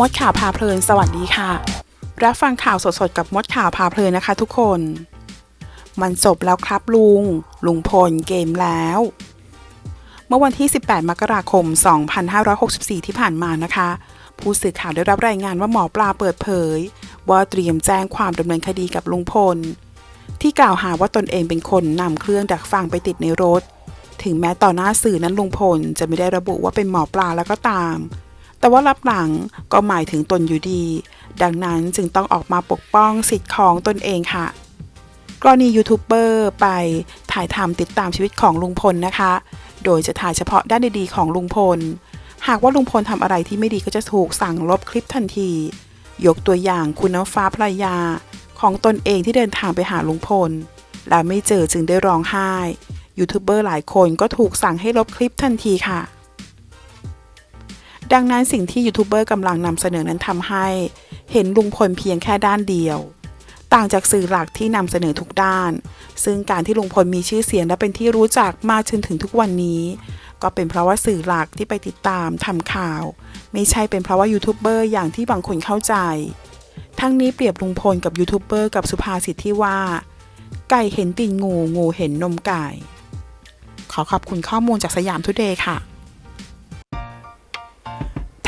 มดข่าวพาเพลิน สวัสดีค่ะ รับฟังข่าวสดๆกับมดข่าวพาเพลินนะคะทุกคน มันจบแล้วครับลุง ลุงพลเกมแล้ว เมื่อวันที่ 18 มกราคม 2564 ที่ผ่านมานะคะ ผู้สื่อข่าวได้รับรายงานว่าหมอปลาเปิดเผย ว่าเตรียมแจ้งความดำเนินคดีกับลุงพล ที่กล่าวหาว่าตนเองเป็นคนนำเครื่องดักฟังไปติดในรถ ถึงแม้ต่อหน้าสื่อนั้นลุงพลจะไม่ได้ระบุว่าเป็นหมอปลาแล้วก็ตาม แต่ว่ารับหลังก็หมายถึงตนอยู่ดี ดังนั้นจึงต้องออกมาปกป้องสิทธิ์ของตนเองค่ะ กรณียูทูบเบอร์ไปถ่ายทำติดตามชีวิตของลุงพลนะคะ โดยจะถ่ายเฉพาะด้านดีๆของลุงพล หากว่าลุงพลทำอะไรที่ไม่ดีก็จะถูกสั่งลบคลิปทันที ยกตัวอย่างคุณน้ำฟ้าภรรยาของตนเองที่เดินทางไปหาลุงพล และไม่เจอจึงได้ร้องไห้ยูทูบเบอร์หลายคนก็ถูกสั่งให้ลบคลิปทันทีค่ะ ดังนั้นสิ่งที่ยูทูบเบอร์กำลังนำเสนอนั้นทำให้ เห็นลุงพลเพียงแค่ด้านเดียว ต่างจากสื่อหลักที่นำเสนอทุกด้าน ซึ่งการที่ลุงพลมีชื่อเสียงและเป็นที่รู้จักมากจนถึงทุกวันนี้ ก็เป็นเพราะว่าสื่อหลักที่ไปติดตามทำข่าว ไม่ใช่เป็นเพราะว่ายูทูบเบอร์อย่างที่บางคนเข้าใจ ทั้งนี้เปรียบลุงพลกับยูทูบเบอร์กับสุภาษิตที่ว่า ไก่เห็นตีนงูงูเห็นนมไก่ ขอขอบคุณข้อมูลจากสยามทุเดย์ค่ะ